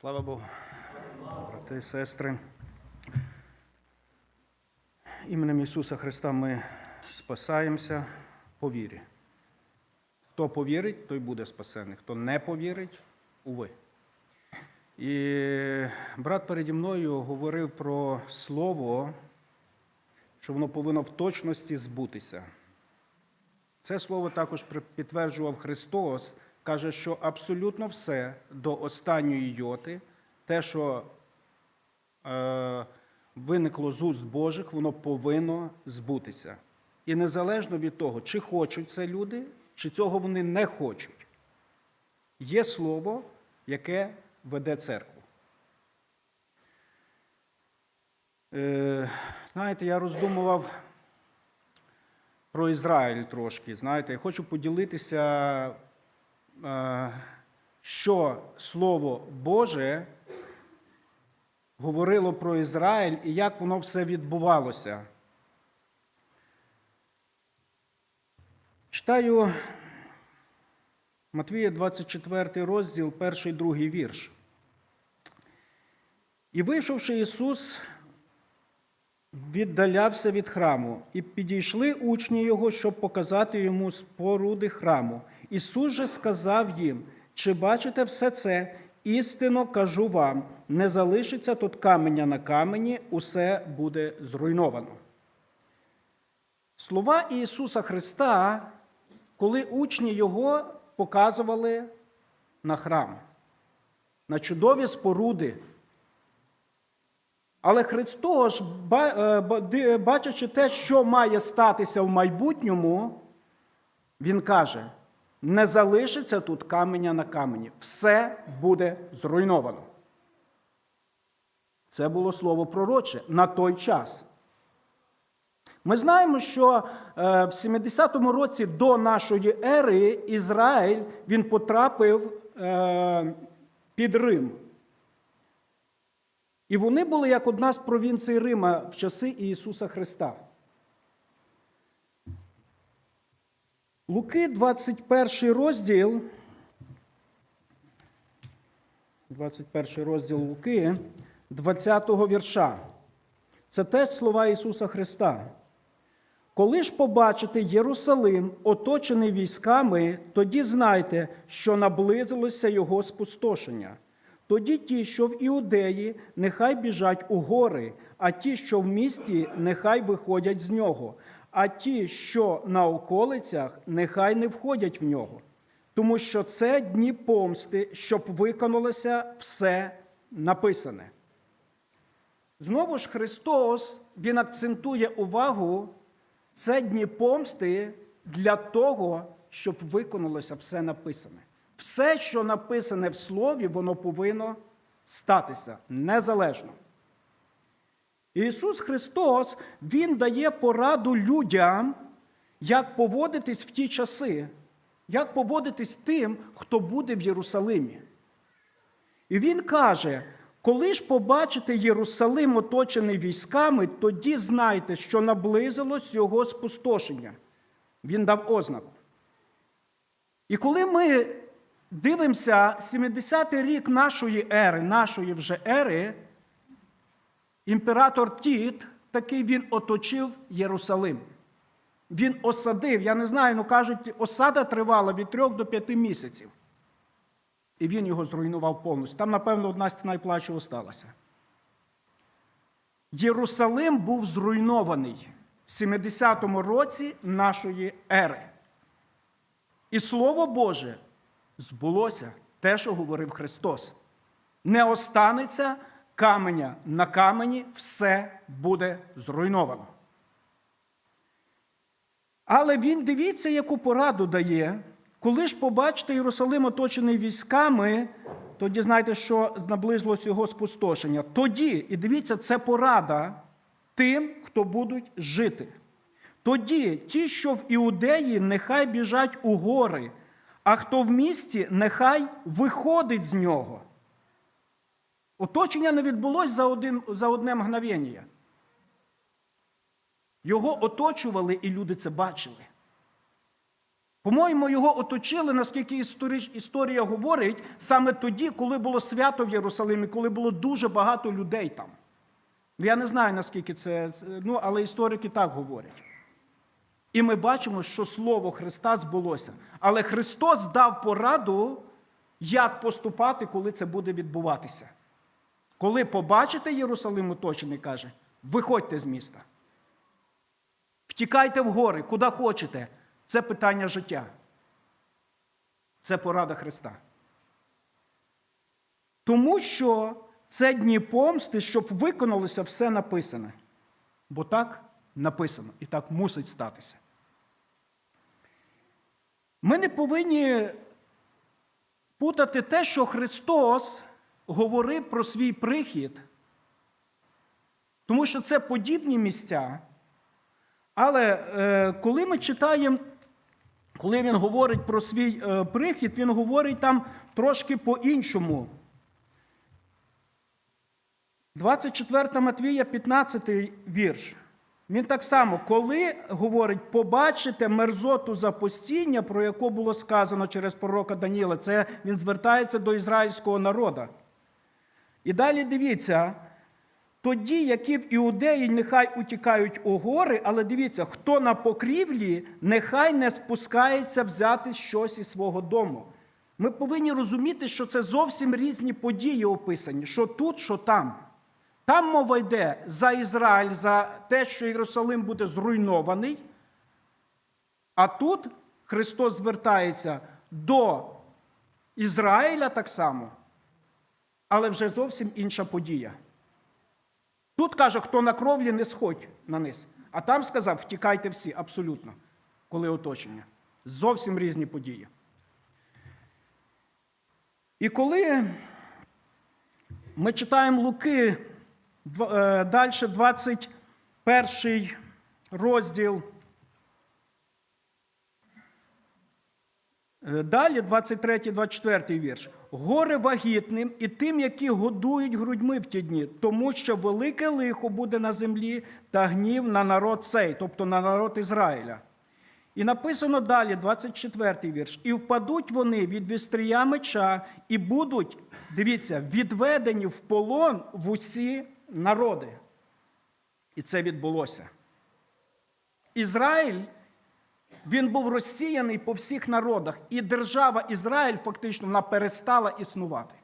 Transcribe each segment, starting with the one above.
Слава Богу, брати і сестри. Іменем Ісуса Христа ми спасаємося по вірі. Хто повірить, той буде спасений. Хто не повірить, уви. І брат переді мною говорив про слово, що воно повинно в точності збутися. Це слово також підтверджував Христос, каже, що абсолютно все до останньої йоти, те, що е, виникло з уст Божих, воно повинно збутися. І незалежно від того, чи хочуть це люди, чи цього вони не хочуть. Є слово, яке веде церкву. Е, знаєте, я роздумував про Ізраїль трошки. Знаєте, я хочу поділитися, що Слово Боже говорило про Ізраїль і як воно все відбувалося. Читаю Матвія 24 розділ, перший другий вірш. І вийшовши Ісус, віддалявся від храму, і підійшли учні його, щоб показати йому споруди храму. Ісус же сказав їм: чи бачите все це? Істинно кажу вам, не залишиться тут каменя на камені, усе буде зруйновано. Слова Ісуса Христа, коли учні Його показували на храм, на чудові споруди. Але Христос, е, бачачи те, що має статися в майбутньому, Він каже: не залишиться тут каменя на камені, все буде зруйновано. Це було слово пророче на той час. Ми знаємо, що е, в 70-му році до нашої ери Ізраїль він потрапив е, під Рим. І вони були як одна з провінцій Рима в часи Ісуса Христа. Луки, 21 розділ. 21 розділ Луки, 20 вірша. Це теж слова Ісуса Христа. Коли ж побачите Єрусалим, оточений військами, тоді знайте, що наблизилося його спустошення. Тоді ті, що в Іудеї, нехай біжать у гори, а ті, що в місті, нехай виходять з нього, а ті, що на околицях, нехай не входять в нього. Тому що це дні помсти, щоб виконалося все написане. Знову ж Христос Він акцентує увагу, це дні помсти для того, щоб виконалося все написане. Все, що написане в Слові, воно повинно статися незалежно. Ісус Христос Він дає пораду людям, як поводитись в ті часи, як поводитись тим, хто буде в Єрусалимі. І він каже: коли ж побачите Єрусалим, оточений військами, тоді знайте, що наблизилось його спустошення. Він дав ознаку. І коли ми дивимося 70-й рік нашої ери, нашої вже ери, імператор Тіт, такий він оточив Єрусалим. Він осадив, я не знаю, ну кажуть, осада тривала від трьох до п'яти місяців. І він його зруйнував повністю. Там, напевно, одна стіна і плачу осталася. Єрусалим був зруйнований в 70-му році нашої ери. І Слово Боже збулося те, що говорив Христос. Не останеться каменя на камені, все буде зруйновано. Але він дивіться, яку пораду дає. Коли ж побачите Єрусалим оточений військами, тоді знайте, що наблизилось його спустошення. Тоді, і дивіться, це порада тим, хто будуть жити. Тоді ті, що в Іудеї, нехай біжать у гори, а хто в місті, нехай виходить з нього. Оточення не відбулось за, один, за одне мгновення. Його оточували, і люди це бачили. По-моєму, його оточили, наскільки історія говорить, саме тоді, коли було свято в Єрусалимі, коли було дуже багато людей там. Я не знаю, наскільки це, ну, але історики так говорять. І ми бачимо, що Слово Христа збулося. Але Христос дав пораду, як поступати, коли це буде відбуватися. Коли побачите Єрусалим оточений, каже, виходьте з міста. Втікайте в гори, куди хочете. Це питання життя. Це порада Христа. Тому що це дні помсти, щоб виконалося все написане. Бо так написано і так мусить статися. Ми не повинні путати те, що Христос говорив про свій прихід, тому що це подібні місця. Але е, коли ми читаємо, коли він говорить про свій е, прихід, він говорить там трошки по-іншому. 24 Матвія, 15 вірш. Він так само, коли говорить, побачите мерзоту запостіння, про яку було сказано через пророка Даніла, це він звертається до ізраїльського народу. І далі дивіться, тоді, які в іудеї нехай утікають у гори, але дивіться, хто на покрівлі, нехай не спускається взяти щось із свого дому. Ми повинні розуміти, що це зовсім різні події описані, що тут, що там. Там мова йде за Ізраїль, за те, що Єрусалим буде зруйнований. А тут Христос звертається до Ізраїля так само, але вже зовсім інша подія. Тут каже, хто на кровлі, не сходь на низ. А там сказав, втікайте всі, абсолютно, коли оточення. Зовсім різні події. І коли ми читаємо Луки, далі 21 розділ. Далі 23-24 вірш. Горе вагітним і тим, які годують грудьми в ті дні, тому що велике лихо буде на землі та гнів на народ цей, тобто на народ Ізраїля. І написано далі, 24 вірш. І впадуть вони від вістрія меча, і будуть, дивіться, відведені в полон в усі народи. І це відбулося. Ізраїль, він був розсіяний по всіх народах, і держава Ізраїль фактично вона перестала існувати.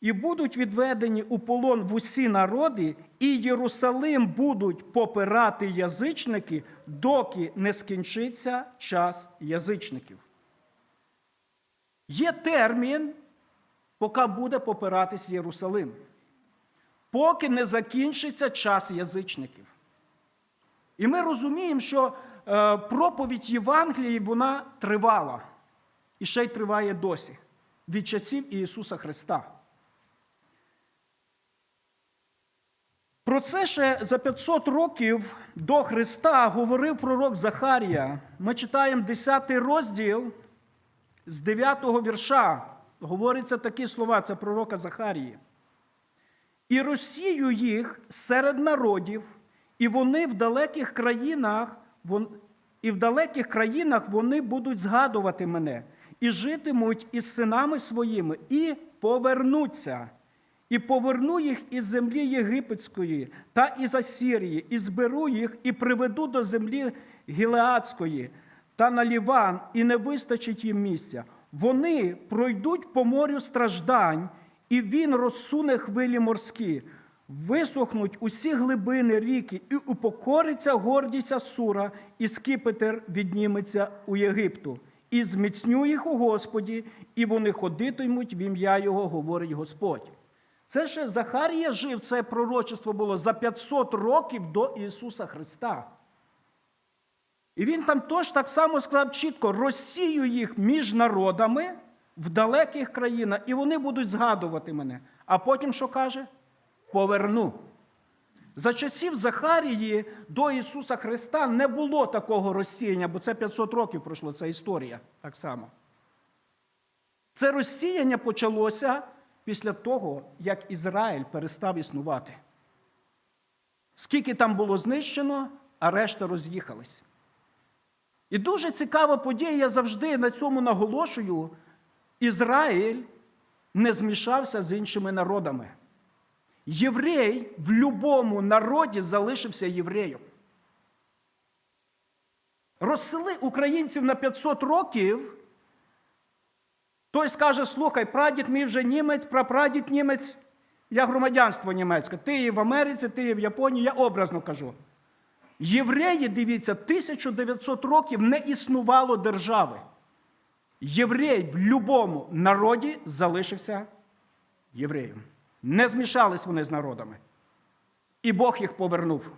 І будуть відведені у полон в усі народи, і Єрусалим будуть попирати язичники, доки не скінчиться час язичників. Є термін, поки буде попиратись Єрусалим, поки не закінчиться час язичників. І ми розуміємо, що проповідь Євангелії вона тривала і ще й триває досі від часів Ісуса Христа. Про це ще за 500 років до Христа говорив пророк Захарія. Ми читаємо 10 розділ з 9 вірша. Говориться такі слова, це пророка Захарії. І розсію їх серед народів, і вони в далеких країнах, і в далеких країнах вони будуть згадувати мене, і житимуть із синами своїми, і повернуться. І поверну їх із землі Єгипетської та із Асірії, і зберу їх, і приведу до землі Гілеадської та на Ліван, і не вистачить їм місця. Вони пройдуть по морю страждань, і він розсуне хвилі морські, висохнуть усі глибини ріки, і упокориться гордість Асура, і скипетр відніметься у Єгипту. І зміцню їх у Господі, і вони ходитимуть в ім'я Його, говорить Господь. Це ще Захарія жив, це пророчество було за 500 років до Ісуса Христа. І він там теж так само сказав чітко: розсію їх між народами в далеких країнах, і вони будуть згадувати мене. А потім що каже? Поверну. За часів Захарії до Ісуса Христа не було такого розсіяння, бо це 500 років пройшло, ця історія так само. Це розсіяння почалося після того, як Ізраїль перестав існувати. Скільки там було знищено, а решта роз'їхались. І дуже цікава подія, я завжди на цьому наголошую. Ізраїль не змішався з іншими народами. Єврей в будь-якому народі залишився євреєм. Розсели українців на 500 років. Той скаже: слухай, прадід мій вже німець, прапрадід німець, я громадянство німецьке. Ти і в Америці, ти і в Японії, я образно кажу. Євреї, дивіться, 1900 років не існувало держави. Єврей в будь-якому народі залишився євреєм. Не змішались вони з народами. І Бог їх повернув.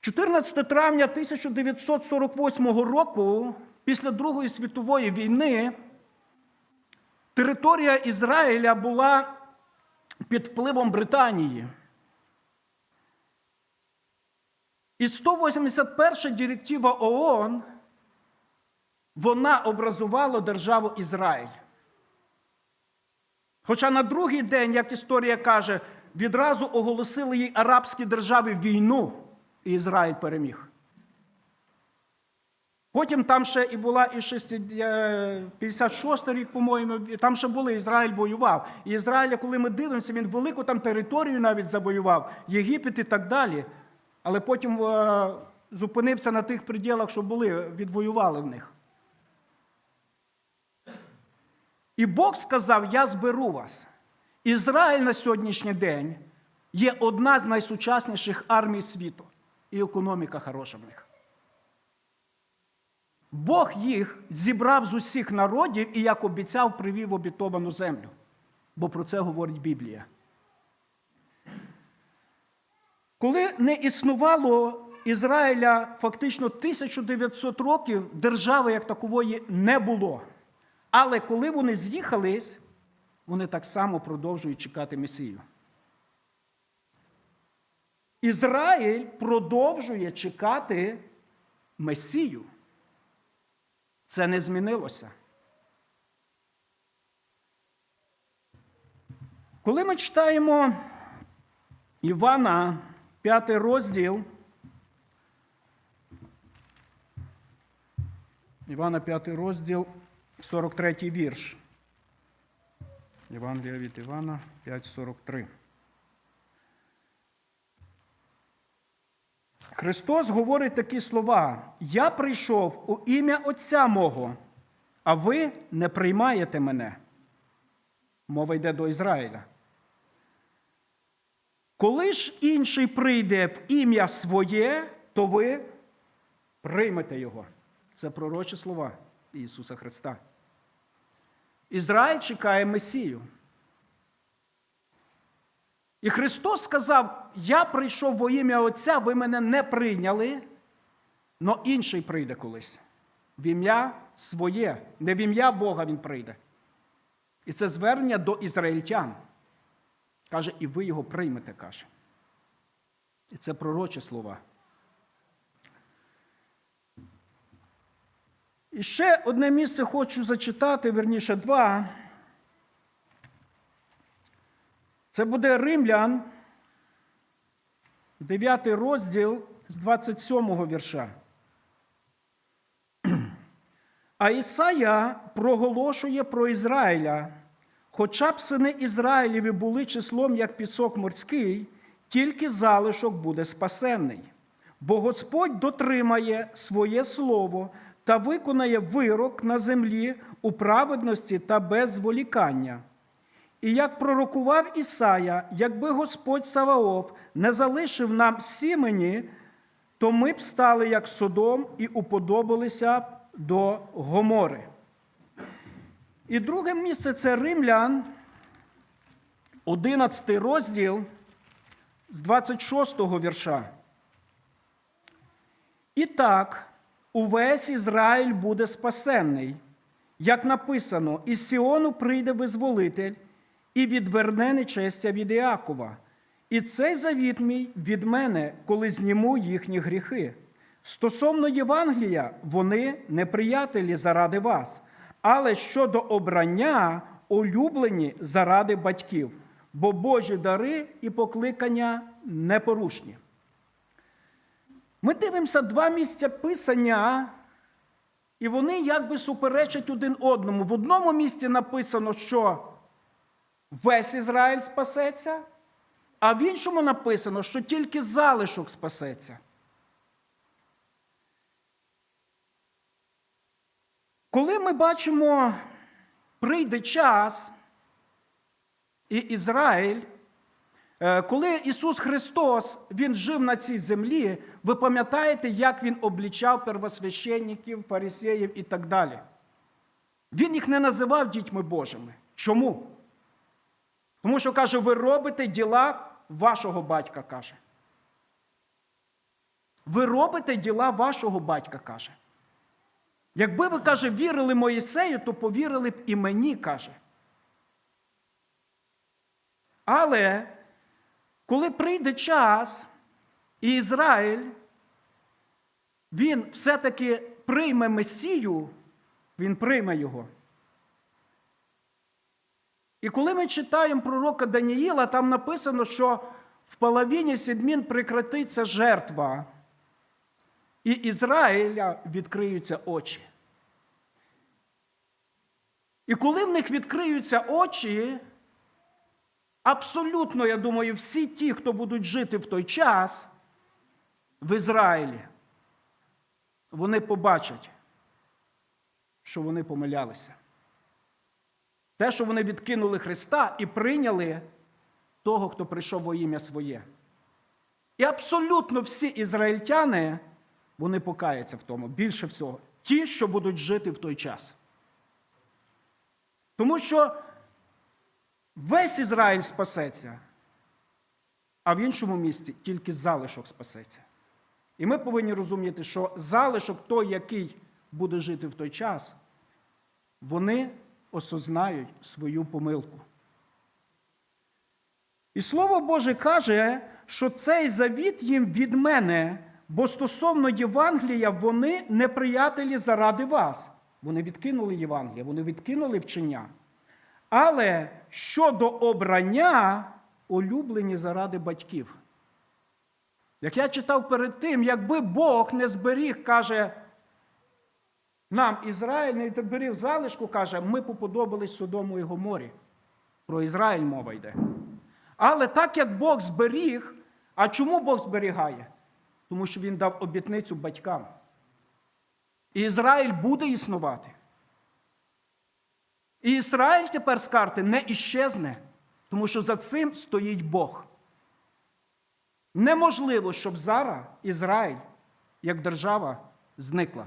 14 травня 1948 року, після Другої світової війни, територія Ізраїля була під впливом Британії. І 181 директива ООН вона образувала державу Ізраїль. Хоча на другий день, як історія каже, відразу оголосили їй арабські держави війну, і Ізраїль переміг. Потім там ще і була і 56 рік, по-моєму, там ще були, Ізраїль воював. І Ізраїля, коли ми дивимося, він велику там територію навіть завоював, Єгипет і так далі. Але потім е, зупинився на тих приділах, що були, відвоювали в них. І Бог сказав: Я зберу вас. Ізраїль на сьогоднішній день є одна з найсучасніших армій світу. І економіка хороша в них. Бог їх зібрав з усіх народів і, як обіцяв, привів обітовану землю. Бо про це говорить Біблія. Коли не існувало Ізраїля фактично 1900 років, держави як такової не було. Але коли вони з'їхались, вони так само продовжують чекати Месію. Ізраїль продовжує чекати Месію. Це не змінилося. Коли ми читаємо Івана, п'ятий розділ, Івана, п'ятий розділ, 43 вірш. Євангелія від Івана 5,43. Христос говорить такі слова: Я прийшов у ім'я Отця мого, а ви не приймаєте мене. Мова йде до Ізраїля. Коли ж інший прийде в ім'я своє, то ви приймете його. Це пророчі слова Ісуса Христа. Ізраїль чекає Месію. І Христос сказав: Я прийшов во ім'я Отця, ви мене не прийняли, але інший прийде колись. В ім'я своє, не в ім'я Бога Він прийде. І це звернення до ізраїльтян. Каже, і ви його приймете, каже. І це пророчі слова. І ще одне місце хочу зачитати, верніше два. Це буде Римлян, 9 розділ з 27 вірша. А Ісая проголошує про Ізраїля. Хоча б сини Ізраїлєві були числом, як пісок морський, тільки залишок буде спасенний. Бо Господь дотримає своє слово та виконає вирок на землі у праведності та без зволікання. І як пророкував Ісая, якби Господь Саваоф не залишив нам сімені, то ми б стали як Содом і уподобалися б до Гомори. І друге місце це Римлян, 11 розділ з 26 вірша. І так, увесь Ізраїль буде спасенний, як написано, із Сіону прийде визволитель і відверне нечестя від Іакова. І цей завіт мій від мене, коли зніму їхні гріхи. Стосовно Євангелія, вони неприятелі заради вас, але щодо обрання улюблені заради батьків, бо Божі дари і покликання непорушні. Ми дивимося два місця писання, і вони якби суперечать один одному. В одному місці написано, що весь Ізраїль спасеться, а в іншому написано, що тільки залишок спасеться. Коли ми бачимо, прийде час, і Ізраїль, е, коли Ісус Христос Він жив на цій землі, ви пам'ятаєте, як Він облічав первосвященників, фарисеїв і так далі. Він їх не називав дітьми Божими. Чому? Тому що каже, ви робите діла вашого батька, каже. Ви робите діла вашого батька, каже. Якби ви, каже, вірили Моїсею, то повірили б і мені, каже. Але коли прийде час, і Ізраїль, він все-таки прийме Месію, він прийме його. І коли ми читаємо пророка Даніїла, там написано, що в половині сідмін прекратиться жертва, і Ізраїля відкриються очі. І коли в них відкриються очі, абсолютно, я думаю, всі ті, хто будуть жити в той час в Ізраїлі, вони побачать, що вони помилялися. Те, що вони відкинули Христа і прийняли того, хто прийшов во ім'я своє. І абсолютно всі ізраїльтяни, вони покаяться в тому, більше всього, ті, що будуть жити в той час. Тому що весь Ізраїль спасеться, а в іншому місці тільки залишок спасеться. І ми повинні розуміти, що залишок той, який буде жити в той час, вони осознають свою помилку. І Слово Боже каже, що цей завіт їм від мене, бо стосовно Євангелія вони неприятелі заради вас. Вони відкинули Євангелія, вони відкинули вчення. Але щодо обрання, улюблені заради батьків. Як я читав перед тим, якби Бог не зберіг, каже, нам Ізраїль не зберіг залишку, каже, ми поподобались Содому і Гоморі. Про Ізраїль мова йде. Але так як Бог зберіг, а чому Бог зберігає? Тому що Він дав обітницю батькам. І Ізраїль буде існувати. І Ізраїль тепер з карти не іщезне, тому що за цим стоїть Бог. Неможливо, щоб зараз Ізраїль як держава зникла.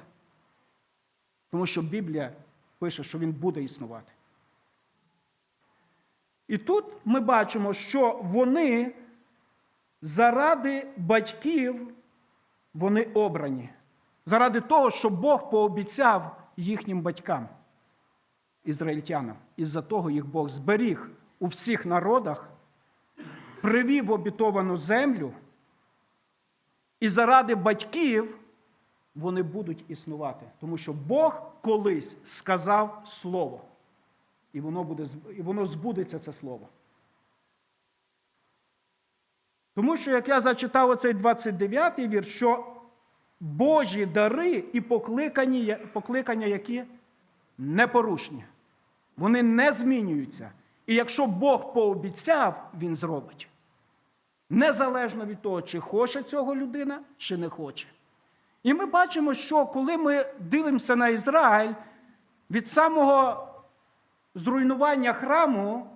Тому що Біблія пише, що він буде існувати. І тут ми бачимо, що вони заради батьків вони обрані. Заради того, що Бог пообіцяв їхнім батькам, ізраїльтянам. Із-за того їх Бог зберіг у всіх народах, привів обітовану землю, і заради батьків вони будуть існувати. Тому що Бог колись сказав слово. І воно, буде, і воно збудеться це слово. Тому що, як я зачитав оцей 29-й вірш, що Божі дари і покликання, покликання які непорушні. Вони не змінюються. І якщо Бог пообіцяв, Він зробить. Незалежно від того, чи хоче цього людина, чи не хоче. І ми бачимо, що коли ми дивимося на Ізраїль, від самого зруйнування храму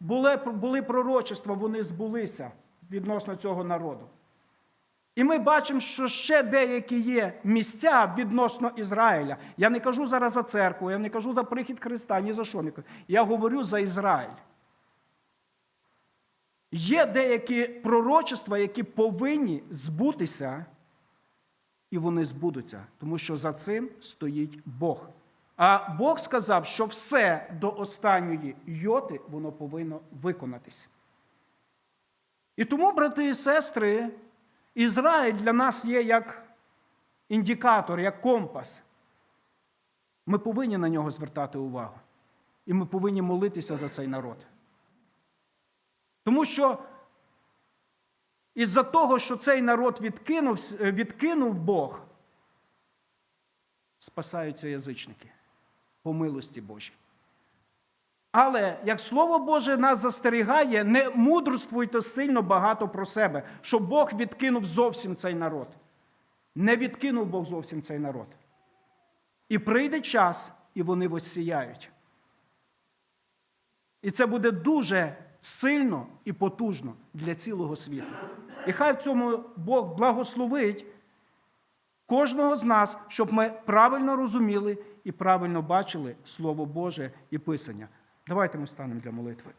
були, були пророчества, вони збулися відносно цього народу. І ми бачимо, що ще деякі є місця відносно Ізраїля. Я не кажу зараз за церкву, я не кажу за прихід Христа, ні за що не кажу. Я говорю за Ізраїль. Є деякі пророчества, які повинні збутися, і вони збудуться, тому що за цим стоїть Бог. А Бог сказав, що все до останньої йоти воно повинно виконатись. І тому, брати і сестри, Ізраїль для нас є як індикатор, як компас. Ми повинні на нього звертати увагу. І ми повинні молитися за цей народ. Тому що із-за того, що цей народ відкинув, відкинув Бог, спасаються язичники по милості Божій. Але як Слово Боже нас застерігає, не мудрствуйте сильно багато про себе, що Бог відкинув зовсім цей народ. Не відкинув Бог зовсім цей народ. І прийде час, і вони воссіяють. І це буде дуже сильно і потужно для цілого світу. І хай в цьому Бог благословить кожного з нас, щоб ми правильно розуміли і правильно бачили Слово Боже і Писання. Давайте ми станемо для молитви.